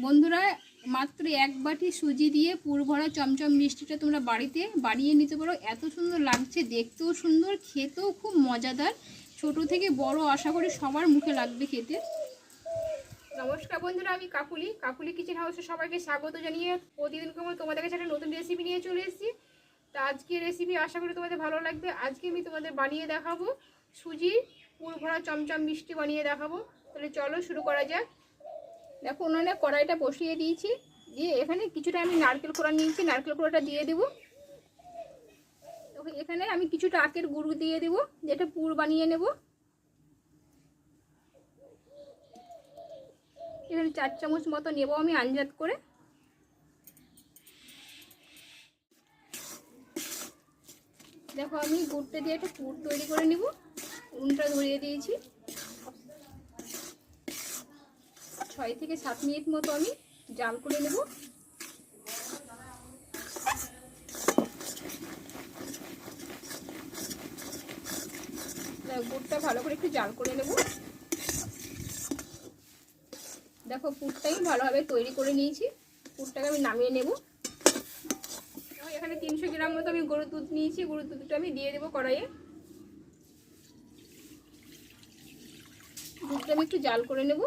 বন্ধুরা, মাত্র এক বাটি সুজি দিয়ে পুর ভরা চমচম মিষ্টিটা তোমরা বাড়িতে বানিয়ে নিতে পারো। এত সুন্দর লাগছে, দেখতেও সুন্দর, খেতেও খুব মজাদার। ছোট থেকে বড় আশা করি সবার মুখে লাগবে খেতে। নমস্কার বন্ধুরা, আমি কাকুলি। কাকুলি কিচেন হাউসে সবাইকে স্বাগত জানিয়ে প্রতিদিন কেমন তোমাদের কাছে একটা নতুন রেসিপি নিয়ে চলে এসেছি। তা আজকে রেসিপি আশা করি তোমাদের ভালো লাগবে। আজকে আমি তোমাদের বানিয়ে দেখাবো সুজি পুর ভরা চমচম মিষ্টি বানিয়ে দেখাবো। তাহলে চলো শুরু করা যাক। দেখো উনুনে কড়াইটা বসিয়ে দিয়েছি। দিয়ে এখানে কিছুটা আমি নারকেল কোড়া নিয়েছি, নারকেল কোড়াটা দিয়ে দেবো। এখানে আমি কিছুটা আখের গুঁড়ো দিয়ে দেবো, যেটা পুর বানিয়ে নেব। এখানে চার চামচ মতো নেব আমি আঞ্জাত করে। দেখো আমি গুড়টা দিয়ে একটা পুর তৈরি করে নিব। উনুনটা ধরিয়ে দিয়েছি। ছয় থেকে সাত মিনিট মতো আমি জাল করে নেব। গুড়টা ভালো করে একটু জাল করে নেব। দেখো, পুরটাই ভালোভাবে তৈরি করে নিয়েছি। পুরটাকে আমি নামিয়ে নেব। এখানে তিনশো গ্রাম মতো আমি গরুর দুধ নিয়েছি। গরুর দুধটা আমি দিয়ে দেবো কড়াইয়ে। দুধটা আমি একটু জাল করে নেব।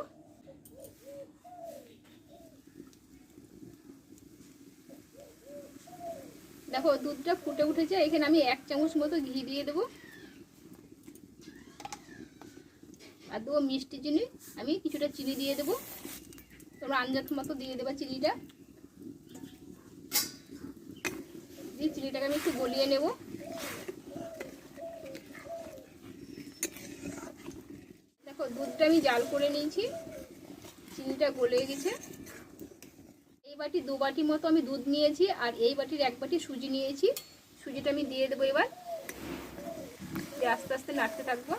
দেখো, দুধটা ফুটে উঠেছে, এখানে আমি এক চামচ মতো ঘি দিয়ে দেবো। আর দেবো মিষ্টি চিনি, আমি কিছুটা চিনি দিয়ে দেবো। তোমরা আঞ্জাত মতো দিয়ে দেবা চিনিটা। দিয়ে চিনিটাকে আমি একটু গলিয়ে নেব। দেখো, দুধটা আমি জাল করে নিয়েছি। চিনিটা গলে গেছে। এই বাটি, দু বাটি মতো আমি দুধ নিয়েছি আর এই বাটির এক বাটি সুজি নিয়েছি। সুজিটা আমি দিয়ে দেবো এবার। দিয়ে আস্তে আস্তে নাড়তে থাকব।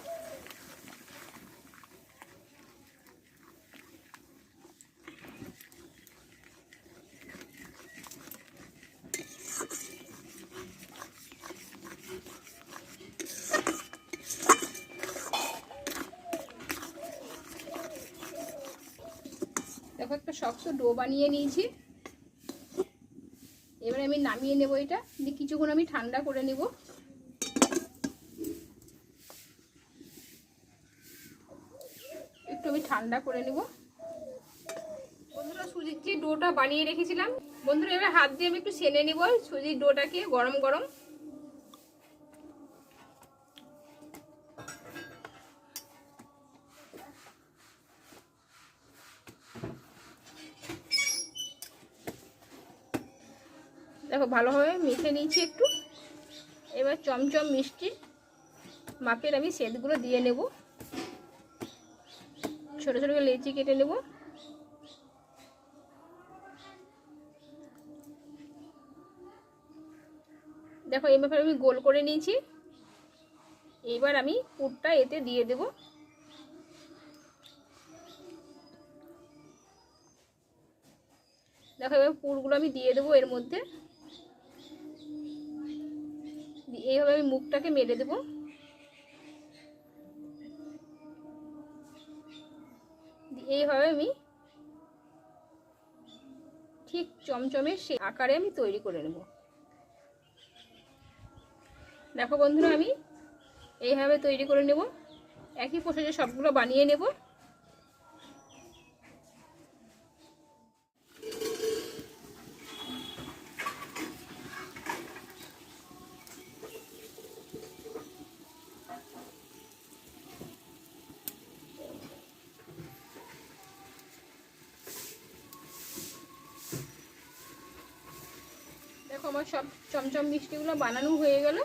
দেখো একটা শক্ত ডো বানিয়ে নিয়েছি। এবারে আমি নামিয়ে নেব এটা, দিয়ে কিছুক্ষণ আমি ঠান্ডা করে নেব। একটু আমি ঠান্ডা করে নেব। বন্ধুরা সুজির যে ডোটা বানিয়ে রেখেছিলাম। বন্ধুরা, এবার হাত দিয়ে আমি একটু সেনে নেব সুজির ডোটাকে গরম গরম ভালোভাবে মেখে নিয়েছি একটু। এবার চমচম মিষ্টি মাপের আমি সেটগুলো দিয়ে নেব। ছোট ছোট লেচি কেটে নেব। দেখো, এই ব্যাপারে আমি গোল করে নিয়েছি। এবার আমি পুরটা এতে দিয়ে দেব। দেখো, এবার পুরগুলো আমি দিয়ে দেবো এর মধ্যে। এইভাবে আমি মুখটাকে মেরে দেব। এইভাবে আমি ঠিক চমচমে সে আকারে আমি তৈরি করে নেব। দেখো বন্ধুরা আমি এইভাবে তৈরি করে নেব। একই প্রসেসে সবগুলো বানিয়ে নেব। আমার সব চমচম মিষ্টিগুলো বানানো হয়ে গেল।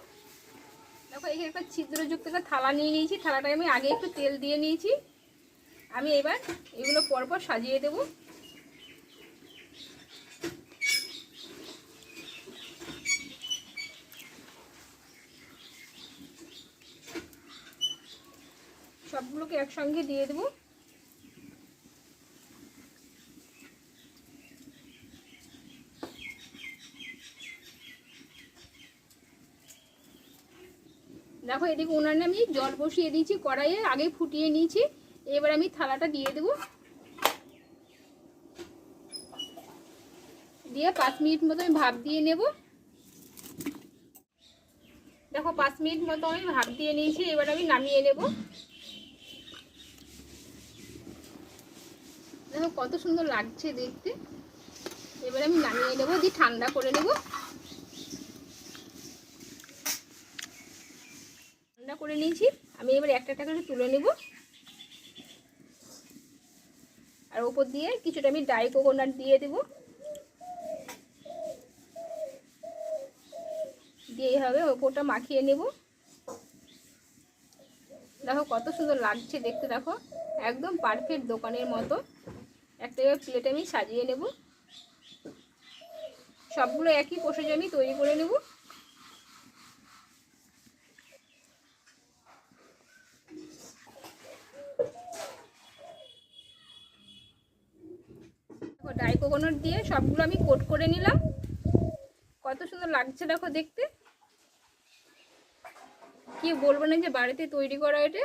দেখো, এখানে একটা ছিদ্রযুক্ত একটা থালা নিয়ে নিয়েছি। থালাটায় আমি আগে একটু তেল দিয়ে নিয়েছি। আমি এবার এগুলো পরপর সাজিয়ে দেব। সবগুলোকে একসঙ্গে দিয়ে দেবো। দেখো এদিকে উনানে আমি জল বসিয়ে দিয়েছি, কড়াইয়ে আগে ফুটিয়ে নিয়েছি, এবার আমি থালাটা দিয়ে দেবো। দিয়ে পাঁচ মিনিট মতো আমি ভাপ দিয়ে নেব। দেখো পাঁচ মিনিট মতো আমি ভাপ দিয়ে নিয়েছি, এবার আমি নামিয়ে নেব। দেখো কত সুন্দর লাগছে দেখতে। এবার আমি নামিয়ে নেব, দিয়ে ঠান্ডা করে নেব। ঠান্ডা করে নিয়েছি। আমি এবার একটা একটা করে তুলে নেব। আর ওপর দিয়ে কিছুটা আমি ডাই কোকোনাট দিয়ে দেব। দিয়ে হবে ওপরটা মাখিয়ে নেব। দেখো কত সুন্দর লাগছে দেখতে, দেখো। একদম পারফেক্ট দোকানের মতো। একটা প্লেটে আমি সাজিয়ে নেব। সবগুলো একই প্রসেসে আমি তৈরি করে নেব। ডাই কোকোনাট দিয়ে সবগুলো আমি কোট করে নিলাম। কত সুন্দর লাগছে দেখো দেখতে। কি বলব না যে বাড়িতে তৈরি করা এটা।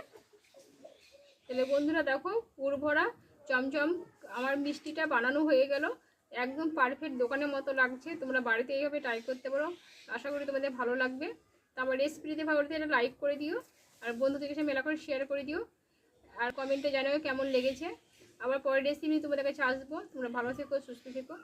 তাহলে বন্ধুরা দেখো, পুর ভরা, চমচম, আমার মিষ্টিটা বানানো হয়ে গেল। একদম পারফেক্ট দোকানের মতো লাগছে। তোমরা বাড়িতে এইভাবে ট্রাই করতে পারো। আশা করি তোমাদের ভালো লাগবে। তো আমার রেসিপিতে ভালো এটা লাইক করে দিও। আর বন্ধুদের কাছে মেলা করে শেয়ার করে দিও। আর কমেন্টে জানাও কেমন লেগেছে। আবার পরের রেসিপি তোমাদের কাছে আসব তোমরা ভালো থেকো সুস্থ থেকো।